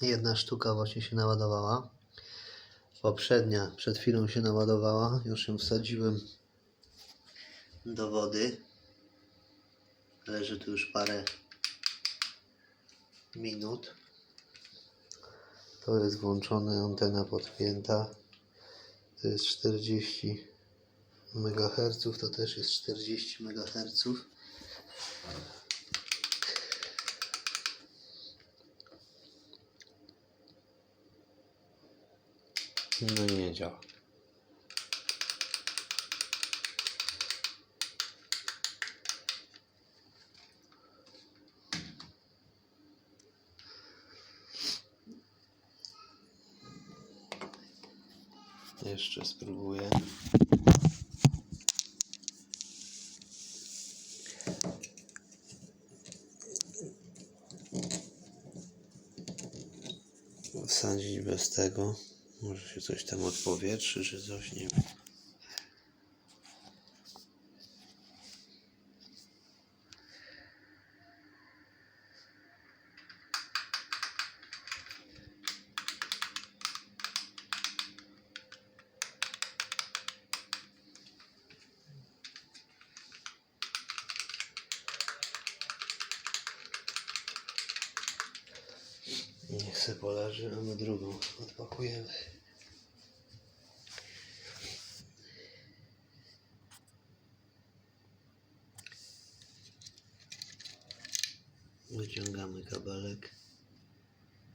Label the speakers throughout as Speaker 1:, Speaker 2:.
Speaker 1: Jedna sztuka właśnie się naładowała. Poprzednia przed chwilą się naładowała. Już ją wsadziłem do wody. Leży tu już parę minut. To jest włączone, antena podpięta. To jest 40 MHz, to też jest 40 MHz. No nie działa. Jeszcze spróbuję. Wsadzić bez tego. Może się coś tam odpowietrzy, czy coś, nie wiem. Niech se poleży, a my drugą odpakujemy. Wyciągamy kabelek.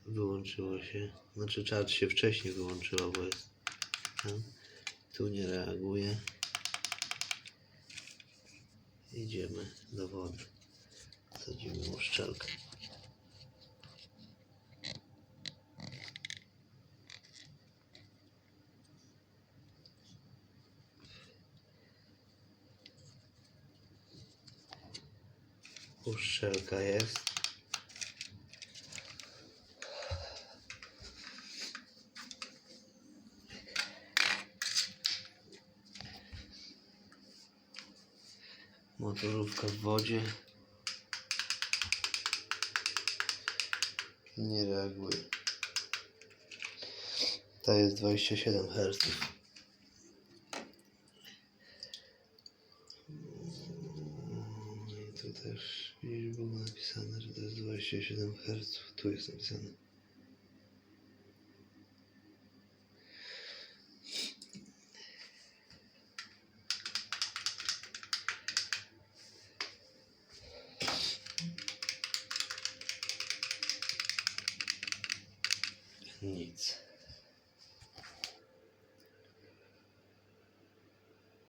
Speaker 1: Wyłączyło się. Znaczy czat się wcześniej wyłączyło, bo jest tam. Tu nie reaguje. Idziemy do wody. Sadzimy mu Uszczelka jest. Motorówka w wodzie. Nie reaguje. Ta jest 27 Hz. I tu też widzisz, było napisane, że to jest 27 Hz. Tu jest napisane. Nic.